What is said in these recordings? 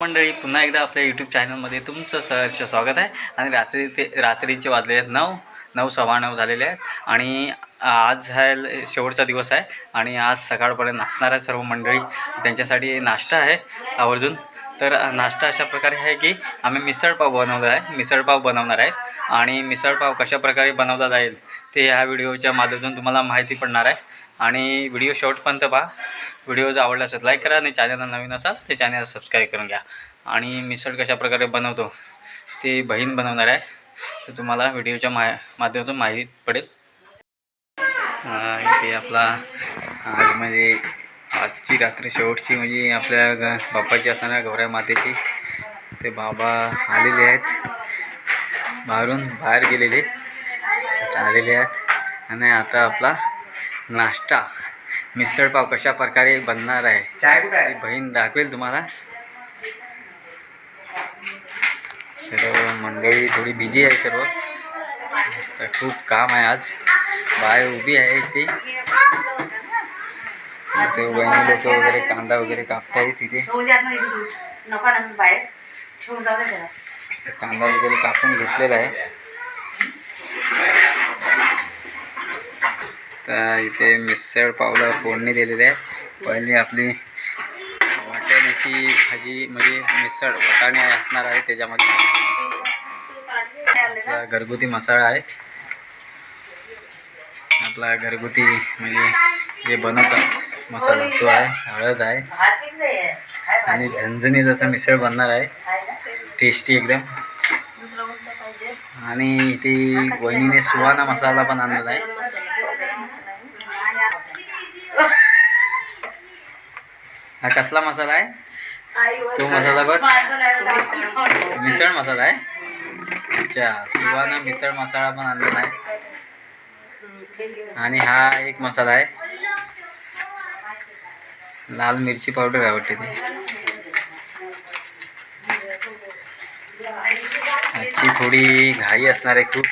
मंडळी पुन्हा एकदा आपल्या यूट्यूब चॅनलमध्ये तुमचं सहर्ष स्वागत आहे. आणि रात्री ते रात्रीचे वाजले आहेत नऊ नऊ सव्वा नऊ झालेले आहेत. आणि आज हा शेवटचा दिवस आहे. आणि आज सकाळपर्यंत नाचणार आहे सर्व मंडळी त्यांच्यासाठी नाश्ता आहे आवर्जून. तर नाश्ता अशा प्रकारे आहे की आम्ही मिसळपाव बनवला आहे. मिसळपाव बनवणार आहेत. आणि मिसळपाव कशा प्रकारे बनवला जाईल ते ह्या व्हिडिओच्या माध्यमातून तुम्हाला माहिती पडणार आहे. आणि व्हिडिओ शेवटपर्यंत पहा. व्हिडिओ जर आवडला असेल लाईक करा. आणि चॅनलला नवीन असाल ते चॅनल सबस्क्राईब करून घ्या. आणि मिसळ कशा प्रकारे बनवतो ते बहीण बनवणार आहे. तर तुम्हाला व्हिडिओच्या मा माध्यमातून माहीत पडेल. इथे आपला आज म्हणजे आजची रात्री शेवटची म्हणजे आपल्या ग बाप्पाची असणाऱ्या गौऱ्या मातेची. ते बाबा आलेले आहेत. बाहेरून बाहेर गेलेले आलेले आहेत. आणि आता आपला नाश्ता. मिसळपाव कशा प्रकारे बनणार आहे? चाय कुठे आहे? बहीण दाखवेल तुम्हाला. सर्व मंडळी थोडी बिझी आहे सर्व. तर खूप काम आहे आज. बाय उभी आहे ती. ते वहिनी लोक वगैरे कांदा वगैरे कापताय तिथे. कांदा वगैरे कापून घेतलेला आहे. तर इथे मिसळ पावला फोडणी दिलेली आहे. पहिली आपली वाटाण्याची भाजी म्हणजे मिसळ वाटाणे असणार आहे त्याच्यामध्ये. आपला घरगुती मसाला आहे. आपला घरगुती म्हणजे जे बनवतात मसाला तो आहे हळद आहे. आणि झणझणी जसं मिसळ बनणार आहे. टेस्टी एकदम. आणि इथे वहिनीने सुहाना मसाला पण आणलेला आहे गरम मसाला. गरम मसाला आहे. हा कसला मसाला आहे? तो मसाला बघ. मिसळ मसाला आहे. अच्छा सुहाना मिसळ मसाला पण आणलेला आहे. आणि हा एक मसाला आहे. लाल मिरची पावडर आवडते वाटते ती. आजची थोडी घाई असणार आहे खूप.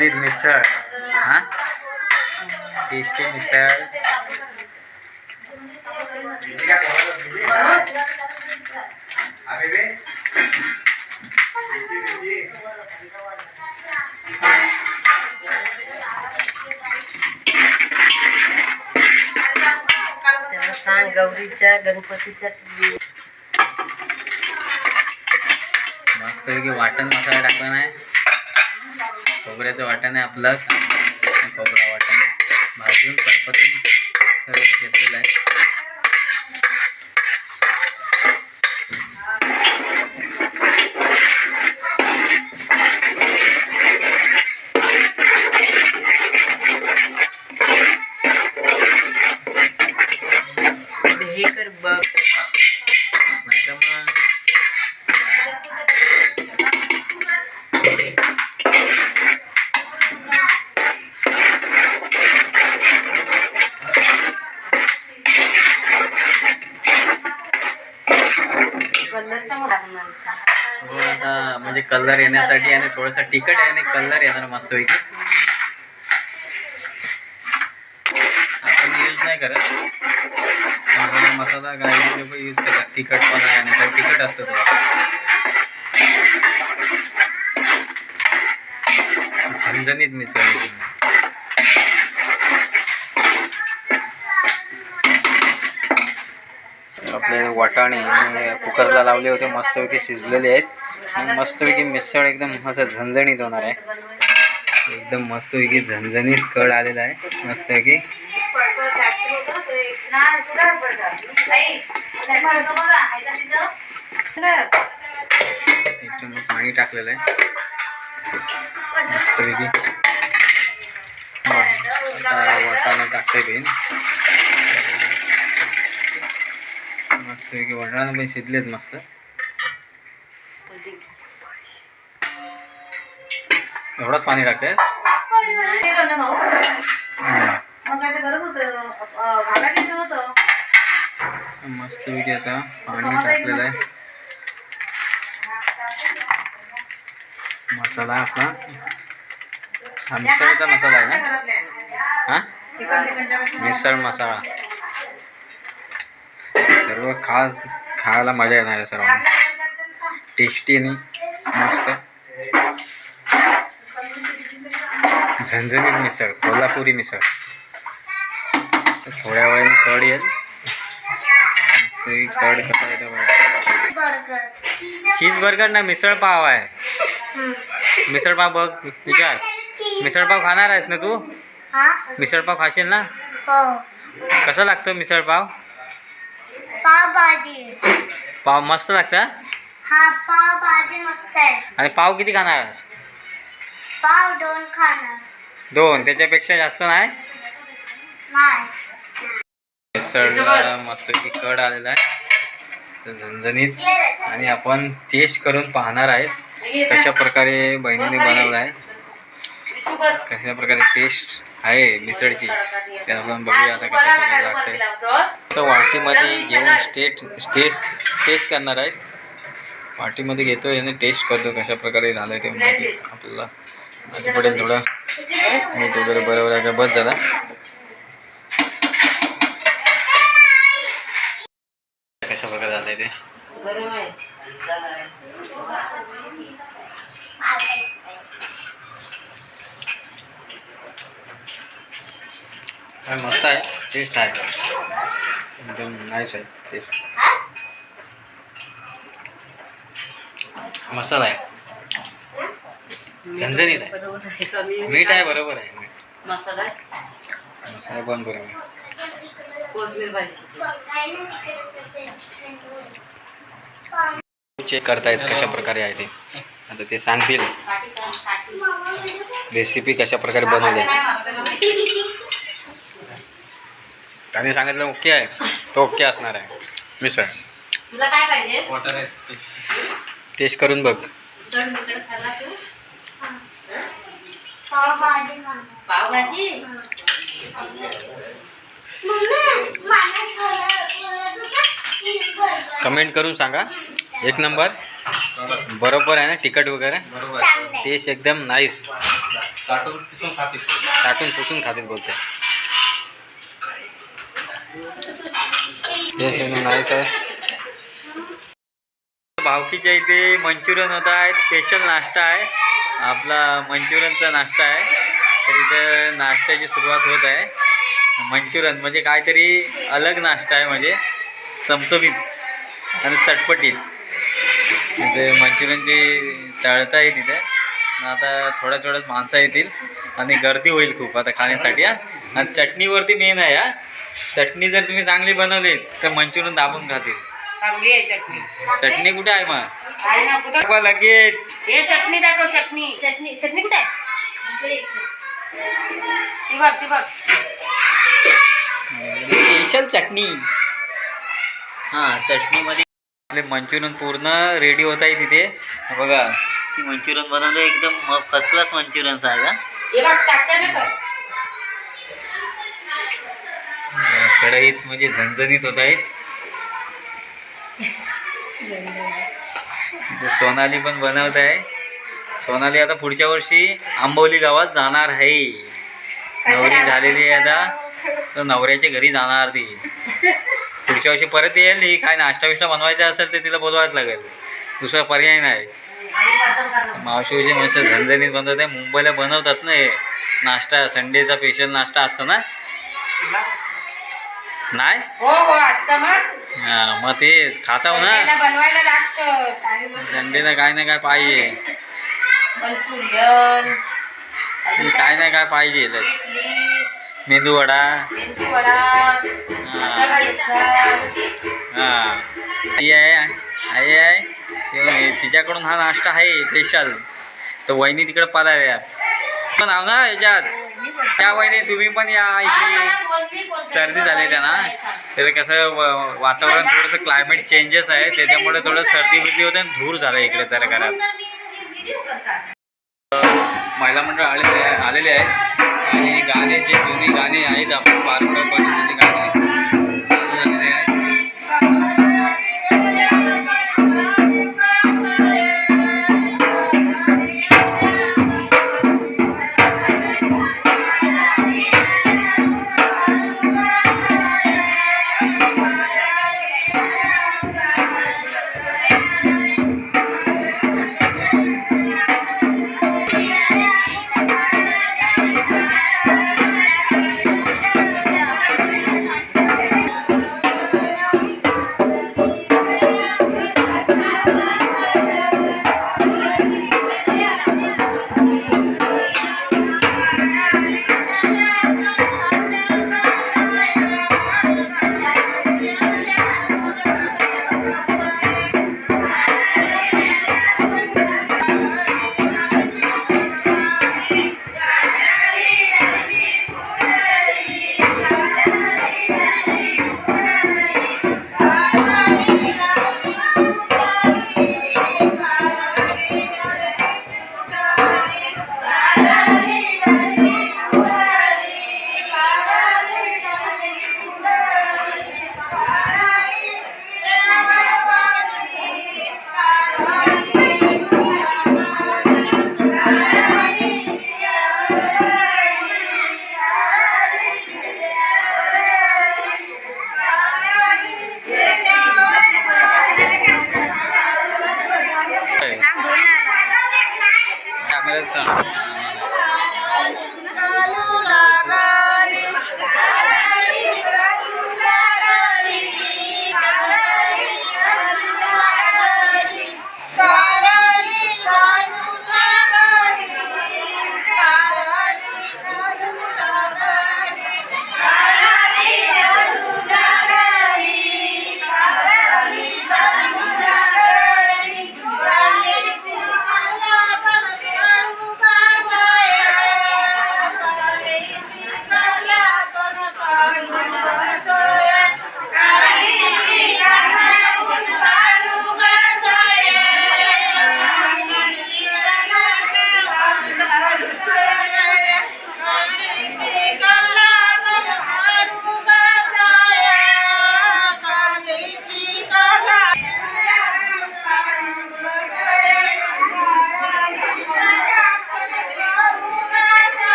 झणझणीत मिसळ हा टेस्टी मिसळ अरे रे त्याला सांग गौरीच्या गणपतीच्या मस्तपैकी वाटण मसाला टाकला नाही? खोबऱ्याचं वाटण आहे आपलं. खोबरा वाटण. भाजून परपतून सर्व घेतलेलं आहे हे कर बघ नाही तर मग कलरचा मला टाकणार. थोडासा म्हणजे कलर येण्यासाठी आणि थोडासा तिखट आहे आणि कलर येणार मस्तपैकी. आपण यूज नाही करत. हा मसाला गाडी लोक यूज करतात तिखट पण आहे आणि तर तिखट असतो तो झणझणीत मिसळ आपले वाटाणे कुकरला लावले होते मस्तपैकी शिजलेले आहेत. मस्तपैकी मिसळ एकदम असं झणझणीत होणार आहे. एकदम मस्तपैकी झणझणीत कड आलेला आहे. मस्तपैकी. नाही, एकदम पाणी टाकलेलं आहे. मस्तपैकी. वाटाणा टाकते ते. मस्तपैकी वाटाणा पण शिजलेत मस्त. एवढंच पाणी टाकतंय. नाही, ते दोन भाऊ. हम्म. मग काय ते गरम होतं. घालायचं होतं. मस्त पैकी आता पाणी टाकलेलं आहे. मसाला आपला. हा मिसळचा मसाला आहे ना? हा? मिसळ मसाला. सर्व खास खायला मजा येणार आहे सर्वांना. टेस्टी आणि मस्त. झणझणीत मिसळ कोल्हापुरी मिसळ. थोड्या वेळाने कड येईल. कड कसा येतं चीज बर्गर ना मिसळ पाव आहे. मिसळ पाव बघ विचार. मिसळ पाव खाणार आहेस ना तू? मिसळ पाव खाशील ना? हो. कसं लागतं मिसळ पाव? पाव भाजी पाव मस्त लागतं? हा आणि पाव किती खाणार आहेस? पाव दोन खाणार. दोन त्याच्यापेक्षा जास्त नाही? मिसळला मस्त कड आलेला आहे. झणझणीत. आणि आपण टेस्ट करून पाहणार आहेत कशा प्रकारे बहिणीने बनवलं आहे. कशा प्रकारे टेस्ट आहे मिसळची ते आपण बघूया आता कशा प्रकारे लागते तर वाटीमध्ये घेऊन स्टेट टेस्ट टेस्ट करणार आहेत. वाटीमध्ये घेतो आणि टेस्ट करतो कशा प्रकारे झालं ते आपल्याला. पडेल थोडं. मीठ वगैरे बरोबर आहे का? बस झाला. कशा प्रकारे झालंय ते? मस्त आहे. टेस्ट आहे. एकदम नाईस आहे. टेस्ट. मसाला आहे. झणझणीत आहे मीठ आहे बरोबर आहे मीठ. मसाला बरोबर आहे. कोथिंबीर भाजी. चेक करतायत कशा प्रकारे आहे ते. आता ते सांगतील. रेसिपी कशा प्रकारे बनवली. आहे. त्याने सांगितलं ओके आहे. तो ओके असणार आहे. मिसळ. तुला काय पाहिजे? टेस्ट करून बघ. मिसळ मिसळ खाल्ला तू? पावभाजी. कमेंट करून सांगा. एक नंबर. बरोबर आहे ना तिखट वगैरे. टेस्ट एकदम नाईस चाटून पुसून खातील बोलते. टेस्ट एकदम नाईस आहे. भावकीच्या इथे मंचुरियन होत आहे स्पेशल नाश्ता आहे. आपला मंचुरियनचा नाश्ता आहे. तर इथं नाश्त्याची सुरुवात होत आहे. मंचुरियन म्हणजे काहीतरी अलग नाश्ता आहे म्हणजे चमचमीत आणि चटपटीत. तिथे मंचुरियनची तळता आहे तिथे. आता थोड्या थोड्याच माणसं येतील आणि गर्दी होईल खूप आता खाण्यासाठी हा. आणि चटणीवरती मेन आहे हा. चटणी जर तुम्ही चांगली बनवली तर मंचुरियन दाबून खातील. चांगली आहे चटणी. चटणी कुठे आहे मग? आहे ना कुठं? दाखवा लगेच. हे चटणी दाखव चटणी. चटणी चटणी कुठे आहे? इकडे. ती बघ ती बघ. स्पेशल चटणी. हां चटणीमध्ये आपले मंचुरियन पूर्ण रेडी होत आहे तिथे. हे बघा ती मंचुरियन बनवलं एकदम फर्स्ट क्लास मंचुरियन हे बघ टाकता ना कर कढईत म्हणजे झणझणीत होत आहेत सोनाली पण बनवत आहे. सोनाली आता पुढच्या वर्षी आंबवली गावात जाणार आहे. नवरी झालेली आहे आता. तर नवऱ्याच्या घरी जाणार ती. पुढच्या वर्षी परत येईल ही काय नाश्ता बिष्टा बनवायचा असेल तर तिला बोलवायच लागेल. दुसरा पर्याय नाही. मावशी मस्त झणझणीत बनवत आहे. मुंबईला बनवतात ना हे. नाश्ता संडेचा स्पेशल नाश्ता असतो ना? नाही? हो हो असतं मग. हा, मग ते खाताव ना. बनवायला लागतं. काय मस्त. संडेला काय ना काय पाहिजे. मंचुरियन. काय ना काय पाहिजे मेदू वडा. मेंदू वडा. मसाला डोसा हा. आई आहे आई आहे. तिच्याकडून हा नाश्ता आहे स्पेशल तर वहिनी तिकडे पालाय पण आव ना याच्यात? त्या वहिनी तुम्ही पण या इकडे. सर्दी झाली त्यांना. तर कसं वातावरण थोडंसं क्लायमेट चेंजेस आहे. त्याच्यामुळे थोडं सर्दी बिर्दी होते आणि धूर झाला इकडे जरा घरात. महिला मंडळ आलेले आलेले आहेत. आणि गाणे जे जुनी गाणी आहेत आपण पारंपरिक गाणे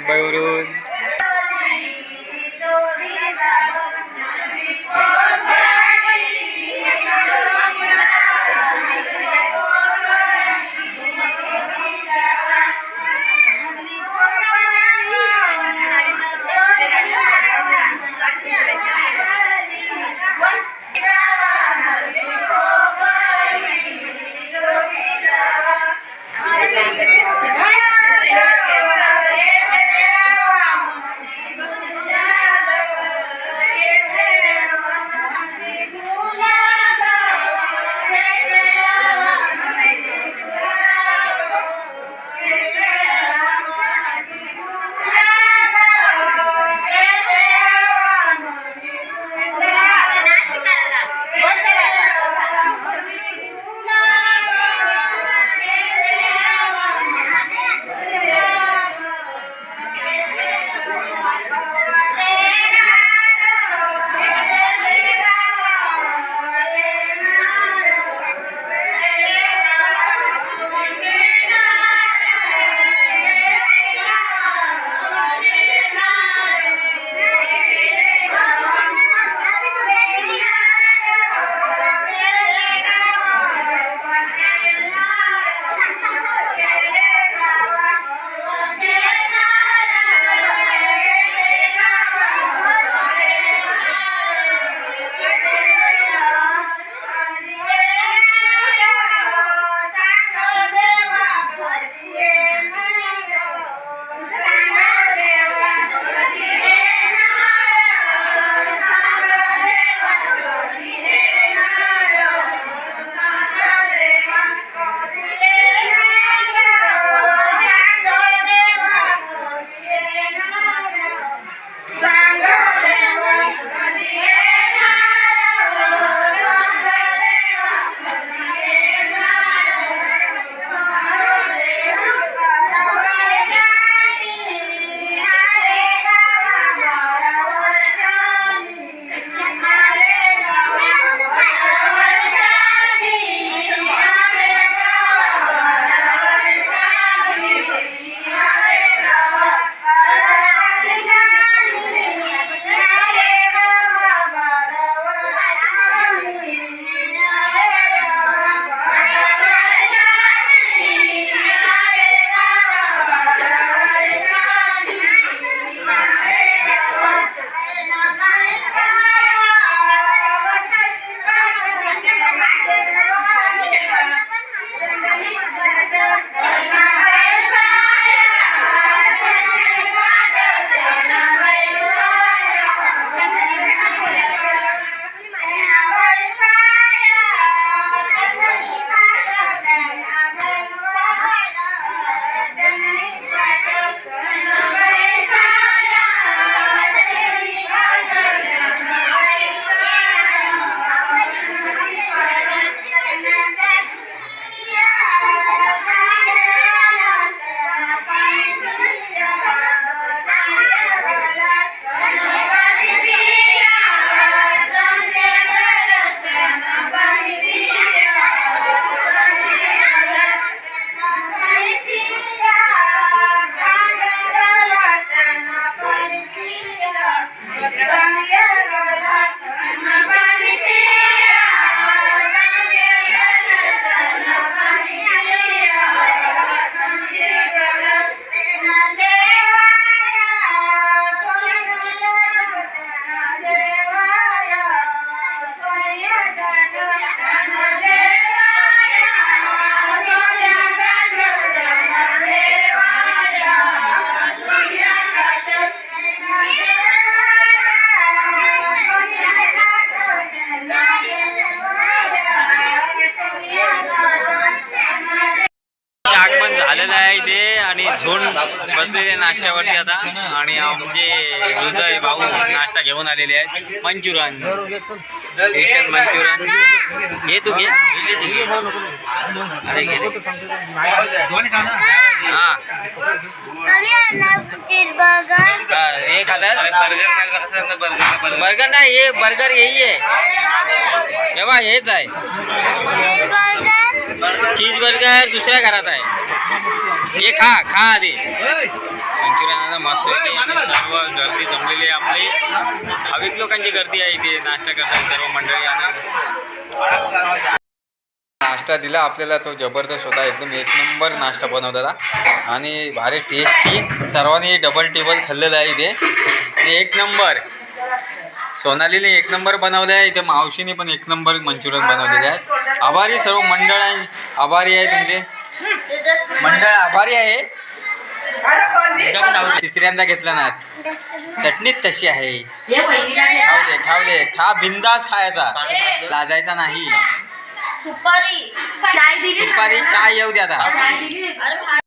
Ang bayo. झालेलं आहे इथे आणि झोन बसलेले नाश्त्यावरती आता. आणि आमचे हृदय भाऊ नाश्ता घेऊन आलेले आहेत. मंचुरन एशियन मंचुरन घे तू घे. अरे घे हा. बर्गर हा, हे खातात? बर्गर नाही हे बर्गर हेही आहे. तेव्हा हेच आहे. चीज बर्गर दुसऱ्या घरात आहे. हे खा खा आधी. मंचुरियन मस्त सर्व गर्दी जमलेली आहे आपली. भाविक लोकांची गर्दी आहे इथे. नाश्ता करतात सर्व मंडळी आणि नाश्ता दिला आपल्याला. तो जबरदस्त होता. एकदम एक नंबर नाश्ता बनवलेला. आणि भारी टेस्टी सर्वांनी डबल टेबल खाल्लेलं आहे इथे. एक नंबर. सोनालीने एक नंबर बनवले आहे इथे मावशीने पण एक नंबर मंचुरियन बनवलेले आहे आभारी सर्व मंडळ आहे आभारी आहे तुमचे मंडळ आभारी आहे. तिसऱ्यांदा घेतला ना. चटणीत तशी आहे. खाऊ दे खाऊ दे. खा बिंदास खायचा लाजायचा नाही. सुपारी. चाय येऊ दे आता.